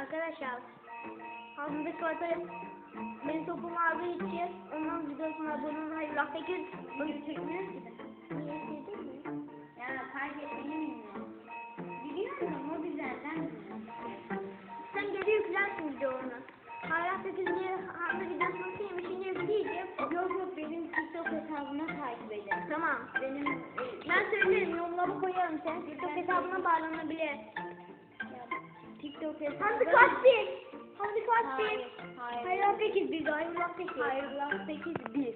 Arkadaşlar Hamdi Kıvat'a benim topumu aldığı için onun videosuna abone olun. Hayır laf sekiz Bunu çekmiyoruz ki de. Niye sevdin mi? Ya fark etmeni bilmiyorum. Biliyorum o güzelden güzel. Sen geri yüklersin videonu. Hala 8 diye Hamdi videosunu sevmiş şimdi yükleyeceğim. Yok yok benim TikTok hesabına takip edin. Tamam. Benim Ben söylerim yorumları koyarım sen. TikTok hesabına bağlanabilir. TikTok hesabı. Hamdi kaç bir? Hamdi kaç Hayır. bir? Hayır. Hayır 8 bir. Hayır 8. Hayır Laf 8 1.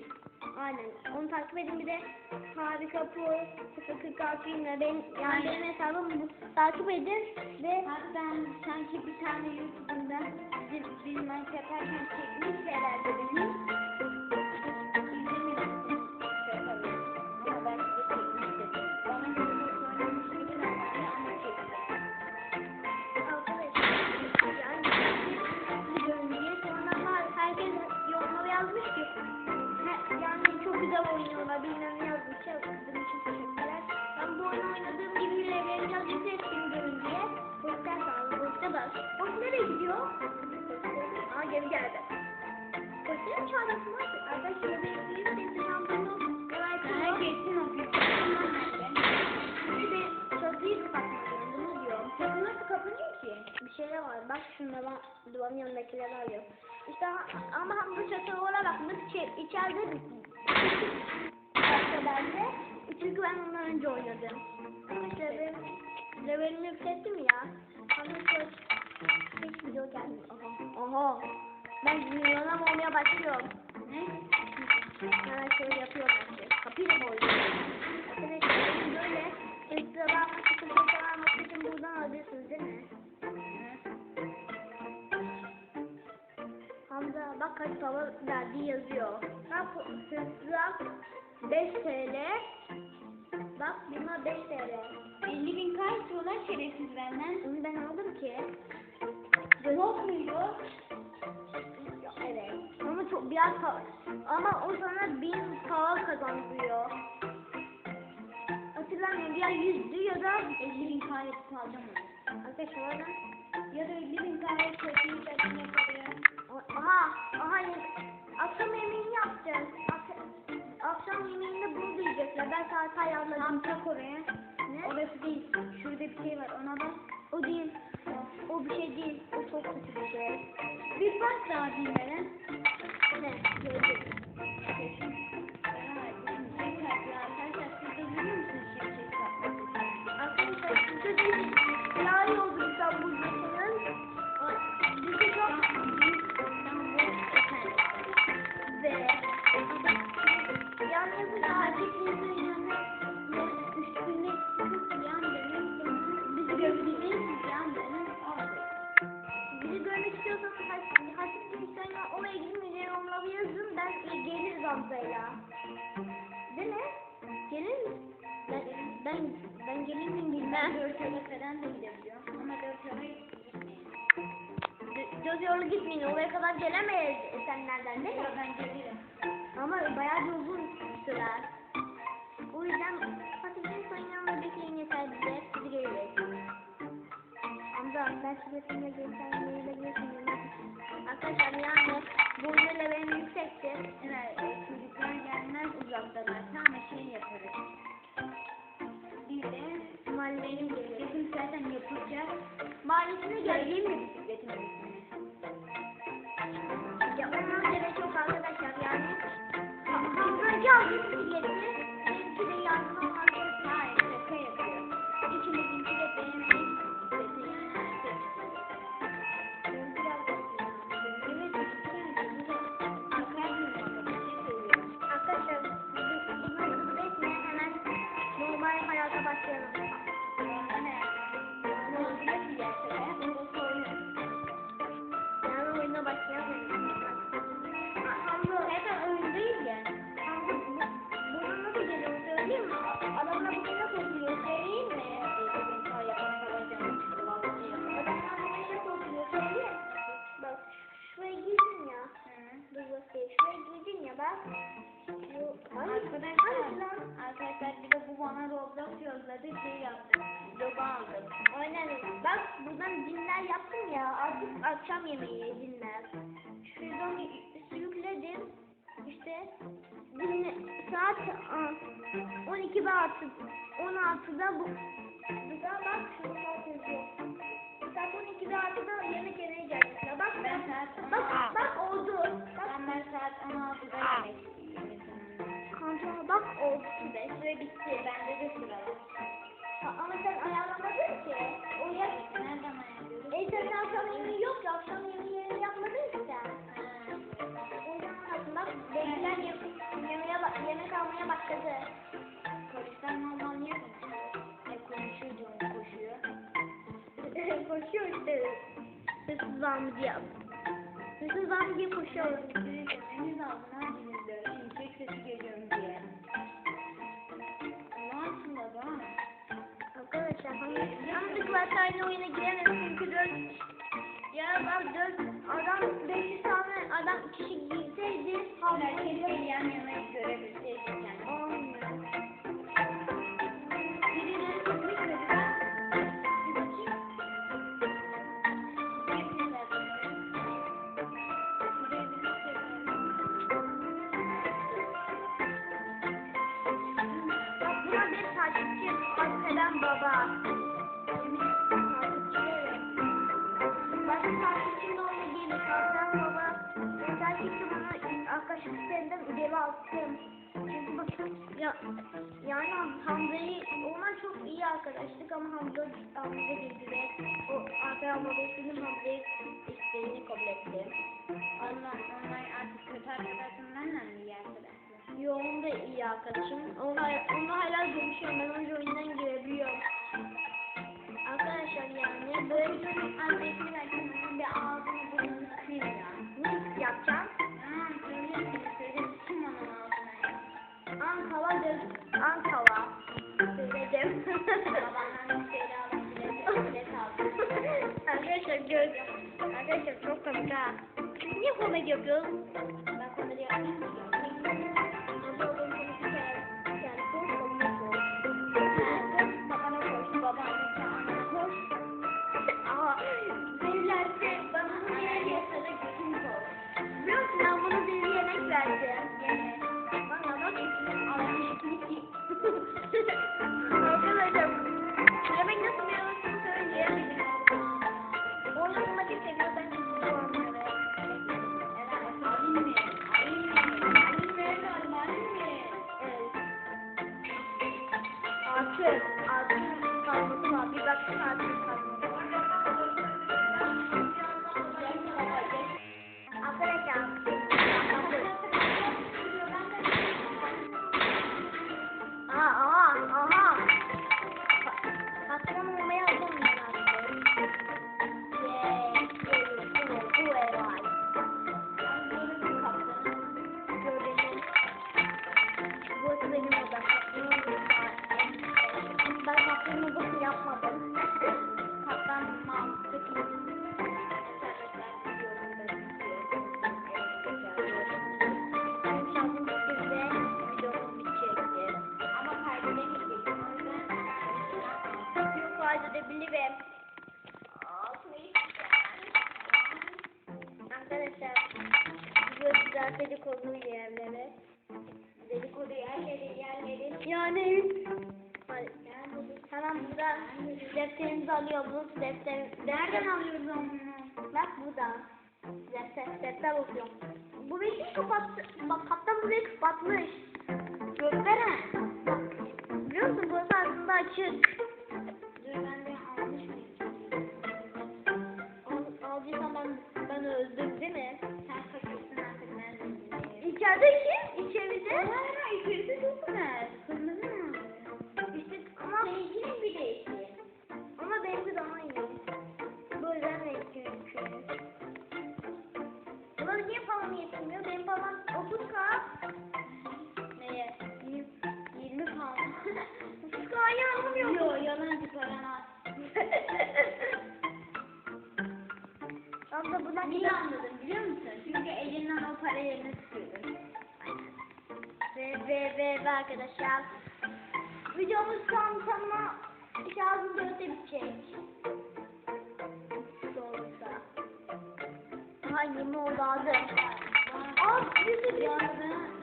Aynen. Onu takip edin bir de harika pro 046 yine benim yani benim hesabım bu. Takip edin ve Hatta sanki bir tane YouTube'unda bizim bizim maç yaparken çekmiş herhalde beni. Şeyler var. Bak şunlara ben duvarın yanındakileri arıyorum. İşte ama bu çatı olarak bu şey, içeride bende. Çünkü ben ondan önce oynadım. Benim levelimi yükselttim ya. Ama çok hiç video gelmiyor. Aha. Aha. Ben milyonam olmaya başlıyorum. Ne? Hemen şöyle yapıyorum. Kapıyı da boyuyorum. Kaç para verdiği yazıyor. Bak hızlı 5 TL. Bak bunlar 5 TL. 50 bin kar istiyorlar şerefsiz benden. Onu ben aldım ki. Yok muydu? Evet. Ama çok biraz ama o sana 1000 para kazandırıyor. Hatırlamıyorum ya 100'dü ya da 50 bin yapıp alacağım arkadaşlar Ya da 50 bin kötüyü de yaparım. Aha, aha akşam yemeğini yapacağız. Ak- akşam yemeğinde bunu diyecekler. Ben saat ayarladım. Tam tak oraya. Ne? Orası değil. Şurada bir şey var ona bak. O değil. O bir şey değil. O çok kötü bir şey. Bir bak daha dinlere. Ne? Gördüm. Arkadaşlar siz de biliyor musunuz? Arkadaşlar size de daha iyi Hamza'yla. Değil mi? Gelir? Ben, ben, ben gelir. Dört yola falan da gidebiliyor. Ama dört yola Göz yolu gitmeyin. Oraya kadar gelemeyiz senlerden değil mi? Ben gelirim. Ama bayağı bir uzun sürer. O yüzden Hasip Instagram'da bekleyin yeter bize. Biz geliriz. Hamza ben size seninle göstermeyi de geçmiyorum. Arkadaşlar yani bu oyunla benim. Evet, çocuklar gelmez uzaktalar. Tamam şey yaparız. Bir de Mahallenin bizim zaten yapacak. Mahallesine geleyim mi? bisikletin üstüne. Ya ondan gerek yok arkadaşlar yani. Hamza'cı aldı Thank you. Bak buradan dinler yaptım ya. Artık akşam yemeği dinler. Şuradan sürükledim. İşte dinle, saat aa, 12 ve artı 16'da bu Burada bak şurada saat yazıyor. Saat 12 ve artıda yemek yemeye geldik. Bak Ben bak 16'da. bak oldu. Bak Ben ben saat 16'da yemek kontrol bak oldu. Ve süre bitti. Bende de sıra var. Ama sen ayarlamadın ki. O yer senin akşam yemeği yok ya. Akşam yemeği yapmadın ki sen. Ha. O zaman aslında bekler yemeğe, ba- yemek almaya başladı. Polisler normal niye konuşuyor? E diyorum koşuyor. koşuyor işte. Hırsız mı diye. Hırsız diye koşuyor. Emriniz aldın? Şimşek sesi geliyorum yanlışlıkla aynı oyuna giremedim çünkü dört ya ben dört adam 500 tane adam kişi girseydi Herkes yan yana görebilseydik yani. Takipçi bana arkadaşlık sitesinden ödevi attım. Çünkü bakın ya, yani Hamza'yı onlar çok iyi arkadaşlık ama Hamza Hamza girdi ve o Alperen Baba senin Hamza'yı isteğini kabul etti. Allah onlar artık kötü arkadaşımdan mı iyi arkadaşlar? Yoğun da iyi arkadaşım. Onunla, onunla hala görüşüyorum. Ben önce oyundan girebiliyorum. Arkadaşlar yani böyle bir belki bunun bir ağzını burnunu Arkadaşlar çok komik ha. Niye komedi yapıyoruz? Ben komedi verirlerse bana bunu yemek yoksa da götüm koş. Biliyor musun ben bunu bir yemek. Alıyoruz. Defter, Nereden alıyoruz onu? Bak burada. Defter, defter okuyorum. Bu beni kapattı. Bak kaptan burayı kapatmış. Niye anladın biliyor musun? Çünkü elinden o para yerine tutuyordu. Ve ve ve ve arkadaşlar. Videomuz tam tamına şarjı dörtte bitecek. Doğruysa. Aha yirmi oldu abi. Aa yüzü Bu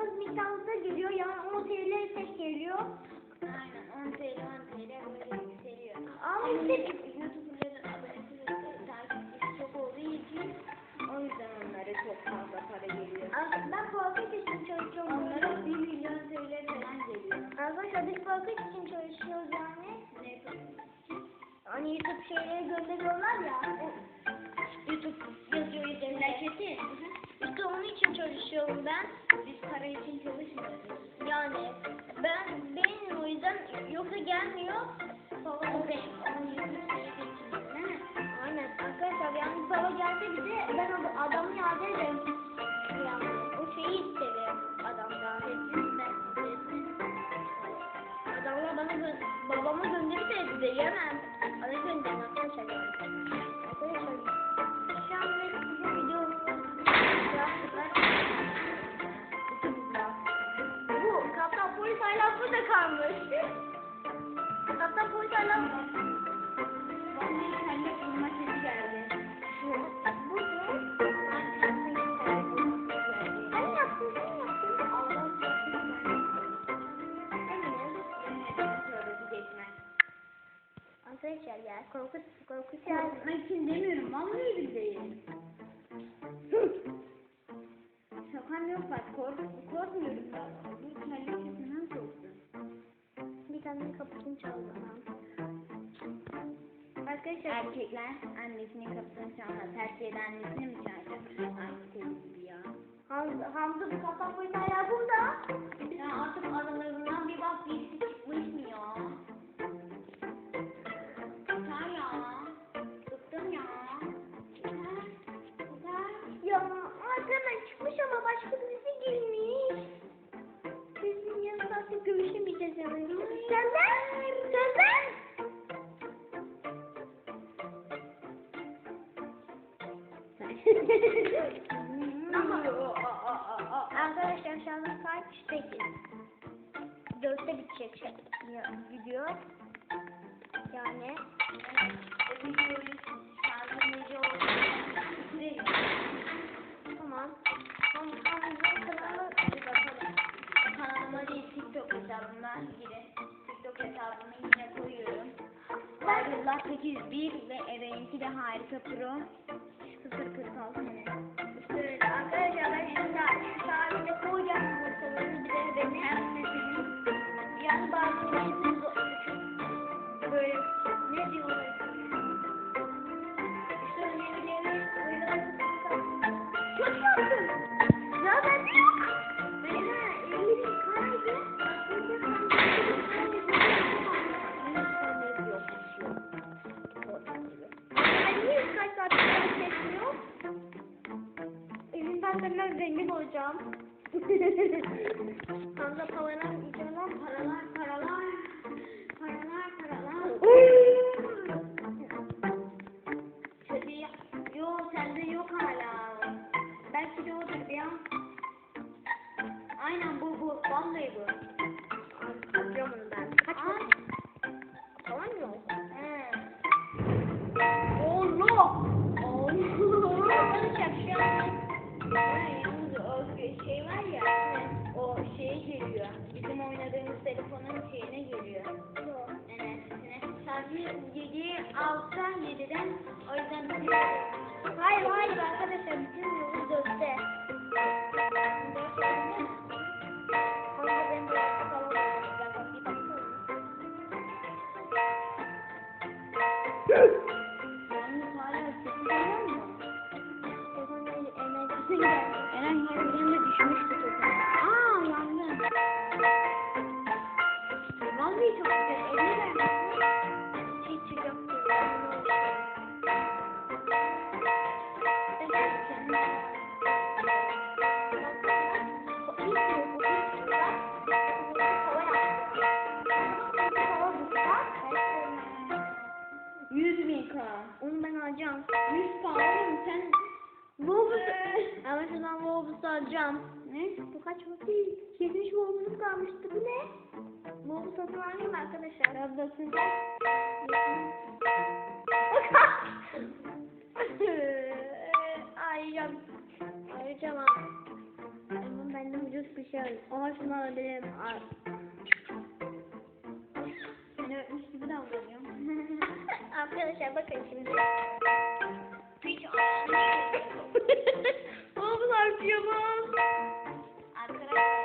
Az miktarda geliyor. Yani 10 TL tek geliyor. Aynen 10 TL 10 TL böyle yükseliyor. Ama işte YouTuber'ların abonesi takipçisi çok olduğu için o yüzden onlara çok fazla para geliyor. Ben Pocket için çalışıyorum. Onlara 1 milyon TL falan geliyor. Arkadaşlar biz Pocket için çalışıyoruz yani. Ne Hani YouTube şeyleri gönderiyorlar ya. Ben. Biz para için çalışmıyoruz. Yani ben benim o yüzden yoksa gelmiyor. O benim. Yüzünden mi? Aynen arkadaşlar yani baba gelse bize ben o adamı iade ederim. Yani o şeyi isterim adamdan. Adamlar bana gö babama gönderirse bize yemem. Bana gönderin arkadaşlar. Arkadaşlar şu an biz bizim videomuz yaptılar. Allah korusun ben. Eminim. Yemin ederim söyledi geçmez. Arkadaşlar ya korkut korkut Korkmak için demiyorum. Vallahi billahi. Şakam yok bak. Kork, korkmuyorum ben. Erkekler annesinin kapısını çalmaz. Eden annesini mi çalacak? Şey gibi ya. Hamza, Hamza bu kaptan polis hala burada. Ya artık aralarından bir bak birisi çıkmış mı ya? Yeter ya. Bıktım ya. Yeter. Yeter. Ya arkadan çıkmış ama başka birisi arkadaşlar şu an saat 8. Dörtte bitecek şey, ya- video. Yani tamam. Ham Hamza'nın kanalı Bir bakalım. Kanalıma değil TikTok hesabımdan girin. TikTok hesabımı yine koyuyorum. Ayrıllah 801 ve Eren'inki de harika pro 046 ne? işte arkadaşlar ben şimdi saatinde koyacağım bu soruları bir de benim böyle jump. I'm gonna pull it. Geldi. Eren de düşmüştü. Aa yandı. Vallahi çok güzel. Onu ben alacağım. Yüz k oğlum sen. Wolves. Ama şuradan Wolves alacağım. Ne? Bu kaç vakit? 70 Wolves'um kalmıştı. Bu ne? Wolves satın alayım arkadaşlar? Ablasın. Arayacağım. Arayacağım abi. Ama benden ucuz bir şey alayım. Ama şunu alabilirim. Ay. Seni öpmüş gibi davranıyorum. Arkadaşlar bakın şimdi. Hiç Wolves harcayamam. Arkadaşlar